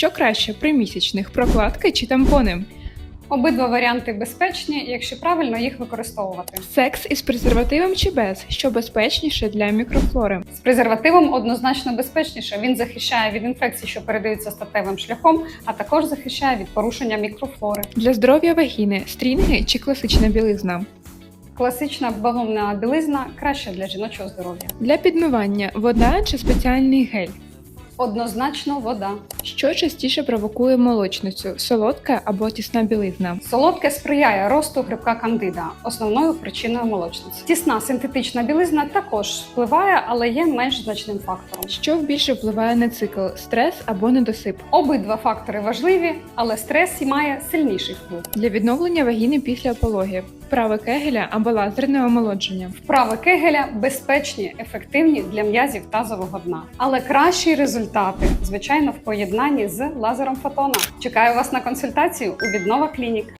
Що краще примісячних прокладки чи тампони? Обидва варіанти безпечні, якщо правильно їх використовувати. Секс із презервативом чи без, що безпечніше для мікрофлори? З презервативом однозначно безпечніше. Він захищає від інфекцій, що передаються статевим шляхом, а також захищає від порушення мікрофлори. Для здоров'я вагіни стрінги чи класична білизна? Класична бавовна білизна краще для жіночого здоров'я. Для підмивання вода чи спеціальний гель? Однозначно вода. Що частіше провокує молочницю солодка або тісна білизна? Солодке сприяє росту грибка кандида, основною причиною молочниці. Тісна синтетична білизна також впливає, але є менш значним фактором. Що більше впливає на цикл стрес або недосип? Обидва фактори важливі, але стрес має сильніший вплив. Для відновлення вагіни після пологів вправи кегеля або лазерне омолодження. Вправи кегеля безпечні, ефективні для м'язів тазового дна. Але кращі результати, звичайно, в поєднанні з лазером фотона. Чекаю вас на консультацію у віднова клінік.